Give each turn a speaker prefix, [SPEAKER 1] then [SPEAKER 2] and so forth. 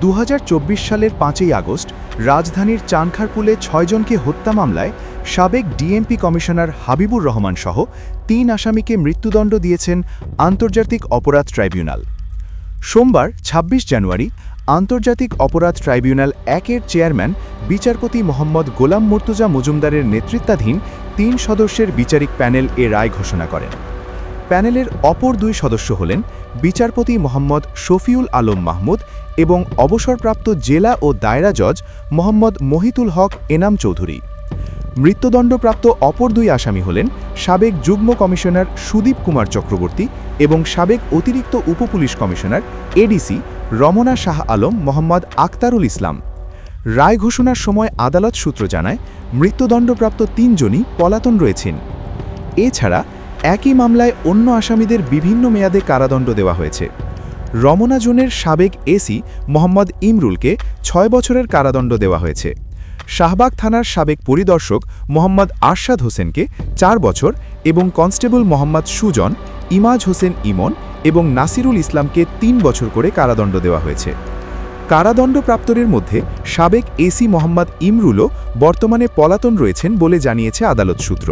[SPEAKER 1] দু হাজার
[SPEAKER 2] চব্বিশ সালের পাঁচই আগস্ট, রাজধানীর চানখারপুলে ছয়জনকে হত্যা মামলায় সাবেক ডিএমপি কমিশনার হাবিবুর রহমান সহ তিন আসামিকে মৃত্যুদণ্ড দিয়েছেন আন্তর্জাতিক অপরাধ ট্রাইব্যুনাল। সোমবার ২৬ জানুয়ারি, আন্তর্জাতিক অপরাধ ট্রাইব্যুনাল একের চেয়ারম্যান বিচারপতি মোহাম্মদ গোলাম মর্তুজা মজুমদারের নেতৃত্বাধীন তিন সদস্যের বিচারিক প্যানেল এ রায় ঘোষণা করেন। প্যানেলের অপর দুই সদস্য হলেন বিচারপতি মোহাম্মদ শফিউল আলম মাহমুদ এবং অবসরপ্রাপ্ত জেলা ও দায়রা জজ মোহাম্মদ মহিতুল হক এনাম চৌধুরী। মৃত্যুদণ্ডপ্রাপ্ত অপর দুই আসামি হলেন সাবেক যুগ্ম কমিশনার সুদীপ কুমার চক্রবর্তী এবং সাবেক অতিরিক্ত উপপুলিশ কমিশনার এডিসি রমনা শাহ আলম মোহাম্মদ আক্তারুল ইসলাম। রায় ঘোষণার সময় আদালত সূত্র জানায়, মৃত্যুদণ্ডপ্রাপ্ত তিনজনই পলাতন রয়েছেন। এছাড়া একই মামলায় অন্য আসামিদের বিভিন্ন মেয়াদে কারাদণ্ড দেওয়া হয়েছে। রমনা জোনের সাবেক এসি মোহাম্মদ ইমরুলকে ছয় বছরের কারাদণ্ড দেওয়া হয়েছে। শাহবাগ থানার সাবেক পরিদর্শক মোহাম্মদ আরশাদ হোসেনকে চার বছর এবং কনস্টেবল মোহাম্মদ সুজন, ইমাজ হোসেন ইমন এবং নাসিরুল ইসলামকে তিন বছর করে কারাদণ্ড দেওয়া হয়েছে। কারাদণ্ডপ্রাপ্তদের মধ্যে সাবেক এসি মোহাম্মদ ইমরুলও বর্তমানে পলাতন রয়েছেন বলে জানিয়েছে আদালত সূত্র।